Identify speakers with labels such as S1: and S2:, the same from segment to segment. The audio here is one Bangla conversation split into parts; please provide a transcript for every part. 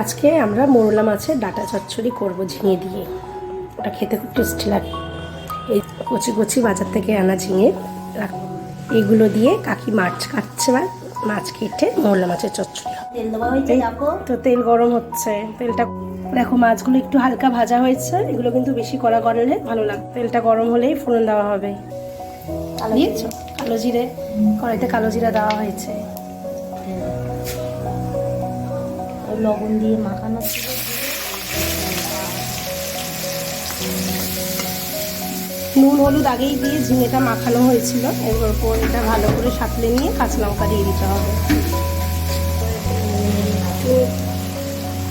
S1: আজকে আমরা মোরলা মাছের ডাটা চচ্চড়ি করব ঝিঙে দিয়ে। ওটা খেতে খুব টেস্টি লাগে। এই কচি কচি বাজার থেকে আনা ঝিঙে এগুলো দিয়ে কাকি মাছ কাটছে বা মাছ কেটে মোরলা মাছের চচ্চড়ি
S2: তেল দেওয়া হয়েছে দেখো।
S1: তো তেল গরম হচ্ছে। তেলটা দেখো মাছগুলো একটু হালকা ভাজা হয়েছে। এগুলো কিন্তু বেশি কড়া করলে ভালো লাগবে তেলটা গরম হলেই ফোড়ন দেওয়া হবে। দিয়েছ কালো জিরে। কড়াইতে কালো জিরা দেওয়া হয়েছে।
S2: লবণ দিয়ে মাখানো ছিল।
S1: নুন, হলুদ আগেই দিয়ে ঝিঙেটা মাখানো হয়েছিল। এরপর এটা ভালো করে সাঁতলে নিয়ে কাঁচা লঙ্কা দিয়ে দিতে হবে।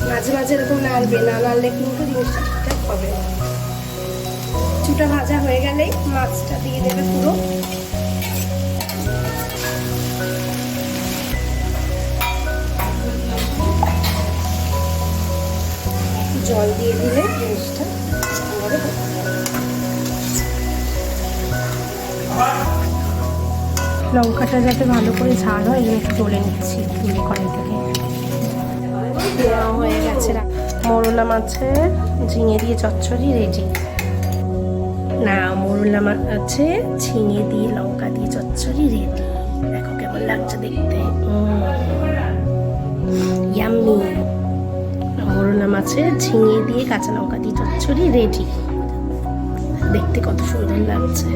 S1: মাঝে মাঝে এরকম নাড়বে, না নাড়লে কিন্তু জিনিসটা ঠিকঠাক হবে কিছুটা ভাজা হয়ে গেলেই মাছটা দিয়ে দেবে পুরো। জল দিয়ে দিলে জিনিসটা লঙ্কাটা যাতে ভালো করে ঝাল হয় এই একটু তুলে নিচ্ছি তুলে কড়াই থেকে দেওয়া হয়ে গেছে মোরলা মাছের ঝিঙে দিয়ে চচ্চড়ি রেডি না মোরলা মাছে ঝিঙে দিয়ে লঙ্কা দিয়ে চচ্চড়ি রেডি দেখো কেমন লাগছে দেখতে। মাছের ঝিঙে দিয়ে কাঁচা লঙ্কা দিয়ে চচ্চড়ি রেডি দেখতে কত সুন্দর লাগছে।